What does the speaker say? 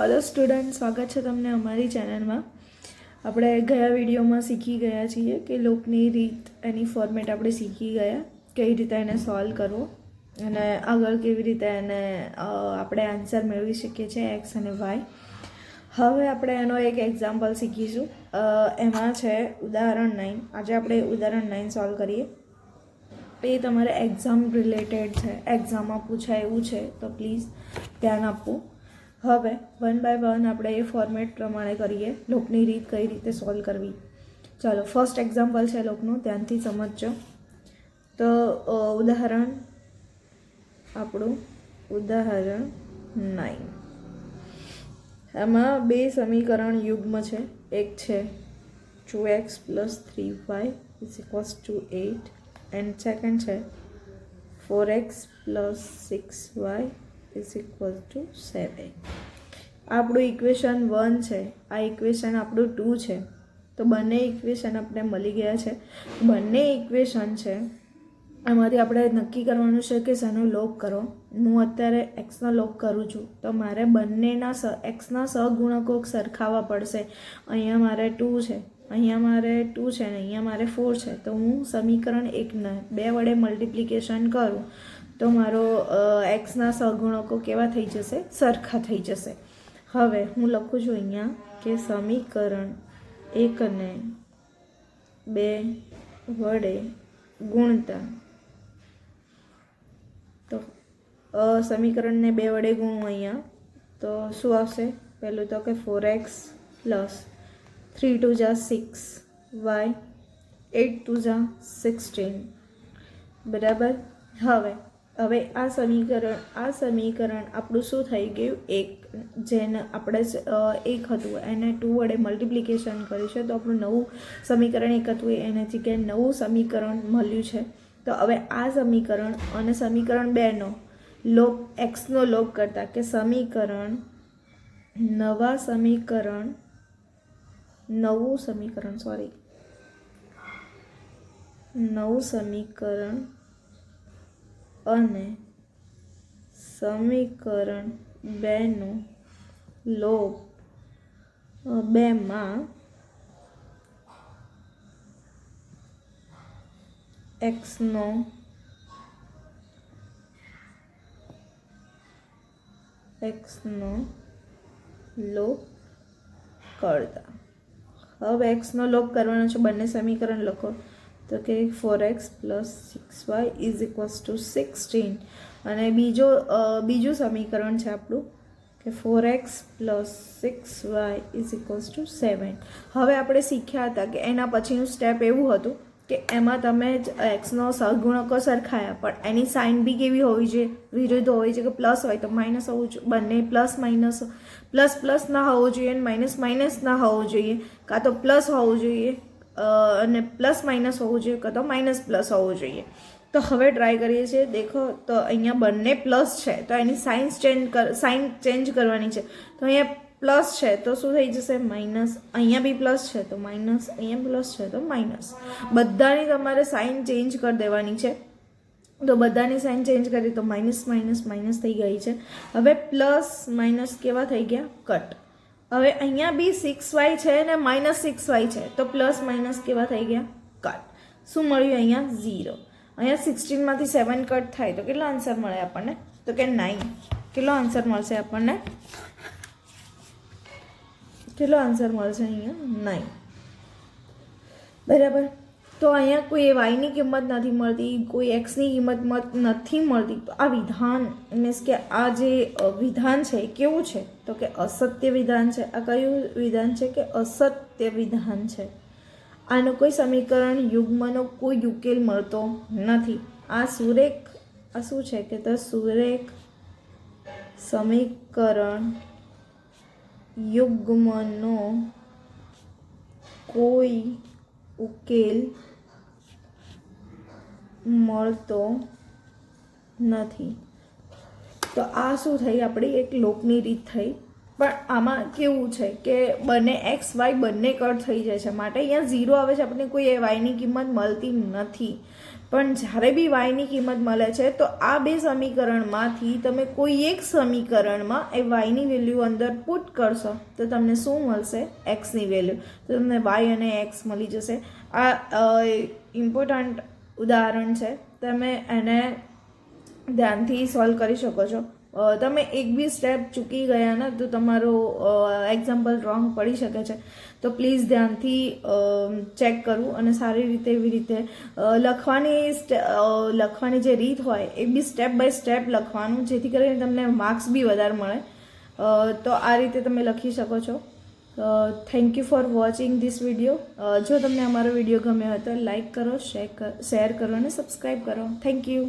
Hello student સ્વાગત છે તમને અમારી ચેનલમાં આપણે ગયા વિડીયોમાં શીખી ગયા છીએ કે લોકની રીત એની ફોર્મેટ આપણે શીખી ગયા, કઈ રીતે એને સોલ્વ કરવો અને આગળ કેવી રીતે એને આપણે આન્સર મેળવી શકીએ છીએ એક્સ અને વાય હવે આપણે એનો એક એક્ઝામ્પલ શીખીશું. એમાં છે ઉદાહરણ નાઇન આજે આપણે ઉદાહરણ નાઇન સોલ્વ કરીએ. એ તમારે એક્ઝામ રિલેટેડ છે. એક્ઝામમાં પૂછાય એવું છે, તો પ્લીઝ ધ્યાન આપવું. હવે વન બાય વન આપણે એ ફોર્મેટ પ્રમાણે કરીએ. લોકની રીત કઈ રીતે સોલ્વ કરવી. ચાલો ફર્સ્ટ એક્ઝામ્પલ છે લોકનું, ધ્યાનથી સમજજો. તો ઉદાહરણ, આપણું ઉદાહરણ નાઇન આમાં બે સમીકરણ યુગ્મ છે. એક છે two x plus three y is equals to eight and second છે four x plus six y is equal to seven આપણું ઇક્વેશન વન છે. આ ઇક્વેશન આપણું ટુ છે. તો બંને ઇક્વેશન આપણે મળી ગયા છે. બંને ઇક્વેશન છે. એમાંથી આપણે નક્કી કરવાનું છે કે શેનો લોક કરો. હું અત્યારે એક્સનો લોક કરું છું. તો મારે બંનેના સ એક્સના સહગુણકો સરખાવવા પડશે. અહીંયા મારે ટુ છે. અહીંયા મારે ટુ છે ને અહીંયા મારે ફોર છે. તો હું સમીકરણ એકને બે વડે મલ્ટિપ્લિકેશન કરું. તો મારો એક્સના સહગુણકો કેવા થઈ જશે? સરખા થઈ જશે. હવે હું લખું છું અહીંયા કે સમીકરણ એકને બે વડે ગુણતા. તો સમીકરણને બે વડે ગુણું અહીંયા. તો શું આવશે? પહેલું તો કે four x plus three two જા સિક્સ વાય એટ ટુ જા સિક્સટીન બરાબર? હવે હવે આ સમીકરણ આ સમીકરણ આપણું શું થઈ ગયું? એક જેને આપણે એક હતું, એને ટુ વડે મલ્ટિપ્લિકેશન કર્યું છે, તો આપણું નવું સમીકરણ એક હતું, એને જગ્યાએ નવું સમીકરણ મળ્યું છે. તો હવે આ સમીકરણ અને સમીકરણ બેનો લોગ, એક્સનો લોગ કરતા કે સમીકરણ, નવા સમીકરણ, નવું સમીકરણ સોરી નવું સમીકરણ અને સમીકરણ બેનો લોપ બેમાં એક્સનો એક્સનો લોપ કરતા. હવે એક્સનો લોપ કરવાનો છે, બંને સમીકરણ લખો. તો કે four x plus six y is equals to sixteen અને બીજો બીજું સમીકરણ છે આપણું કે four x plus six y is equals to seven હવે આપણે શીખ્યા હતા કે એના પછીનું સ્ટેપ એવું હતું કે એમાં તમે જ એક્સનો સહગુણકો સરખાયા, પણ એની સાઇન બી કેવી હોવી જોઈએ? વિરુદ્ધ હોવી જોઈએ કે પ્લસ હોય? તો માઇનસ હોવું જોઈએ. બંને પ્લસ માઇનસ પ્લસ પ્લસ ના હોવું જોઈએ અને માઇનસ માઇનસ ના હોવું જોઈએ. કાં તો પ્લસ હોવું જોઈએ? અને પ્લસ માઇનસ હોવું જોઈએ કાં તો માઇનસ પ્લસ હોવું જોઈએ. તો હવે ટ્રાય કરીએ છીએ. દેખો, તો અહીંયા બંને પ્લસ છે. તો એની સાઇન્સ ચેન્જ કર, સાઇન ચેન્જ કરવાની છે. તો અહીંયા પ્લસ છે. તો શું થઈ જશે? માઇનસ. અહીંયા બી પ્લસ છે. તો માઇનસ. અહીંયા પ્લસ છે. તો માઇનસ. બધાની તમારે સાઇન ચેન્જ કરી દેવાની છે. તો બધાની સાઇન ચેન્જ કરી, તો માઇનસ માઇનસ માઇનસ થઈ ગઈ છે. હવે પ્લસ, માઇનસ કેવા થઈ ગયા? કટ. હવે અહીંયા બી સિક્સ વાય છે ને માઇનસ સિક્સ વાય છે. તો પ્લસ માઇનસ કેવા થઈ ગયા? કટ શું મળ્યું અહીંયા? ઝીરો અહીંયા સિક્સટીનમાંથી સેવન કટ થાય. તો કેટલો આન્સર મળે આપણને? તો કે નાઇન કેટલો આન્સર મળશે આપણને? કેટલો આન્સર મળશે અહીંયા? નાઇન બરાબર? તો અહીંયા કોઈ એ વાયની કિંમત નથી મળતી, કોઈ એક્સની કિંમત નથી મળતી. આ વિધાન મીન્સ કે આ જે વિધાન છે એ કેવું છે? તો કે અસત્ય વિધાન છે. આ કયું વિધાન છે કે અસત્ય વિધાન છે? આનું કોઈ સમીકરણ યુગ્મનો કોઈ ઉકેલ મળતો નથી. આ સુરેખ, આ શું છે કે તો સુરેખ સમીકરણ યુગ્મનો કોઈ ઉકેલ મળતો નથી. તો આ શું થઈ? આપણી એક લોકની રીત થઈ. પણ આમાં કેવું છે કે બંને એક્સ, વાય બંને કટ થઈ જાય છે. માટે અહીંયા ઝીરો આવે છે. આપણને કોઈ એ વાયની કિંમત મળતી નથી. પણ જ્યારે બી વાયની કિંમત મળે છે, તો આ બે સમીકરણમાંથી તમે કોઈ એક સમીકરણમાં એ વાયની વેલ્યુ અંદર પુટ કરશો, તો તમને શું મળશે? એક્સની વેલ્યુ. તો તમને વાય અને એક્સ મળી જશે. આ ઇમ્પોર્ટન્ટ ઉદાહરણ છે. તમે એને ધ્યાનથી સોલ્વ કરી શકો છો. તમે એક બી સ્ટેપ ચૂકી ગયા ને, તો તમારું એક્ઝામ્પલ રોંગ પડી શકે છે. તો પ્લીઝ ધ્યાનથી ચેક કરવું અને સારી રીતે એવી રીતે લખવાની લખવાની જે રીત હોય, એ બી સ્ટેપ બાય સ્ટેપ લખવાનું, જેથી કરીને તમને માર્ક્સ બી વધારે મળે. તો આ રીતે તમે લખી શકો છો. Thank you for watching this video જો તમને અમારો વીડિયો ગમ્યો હોય તો લાઈક કરો શેર કરો અને સબસ્ક્રાઈબ કરો. Thank you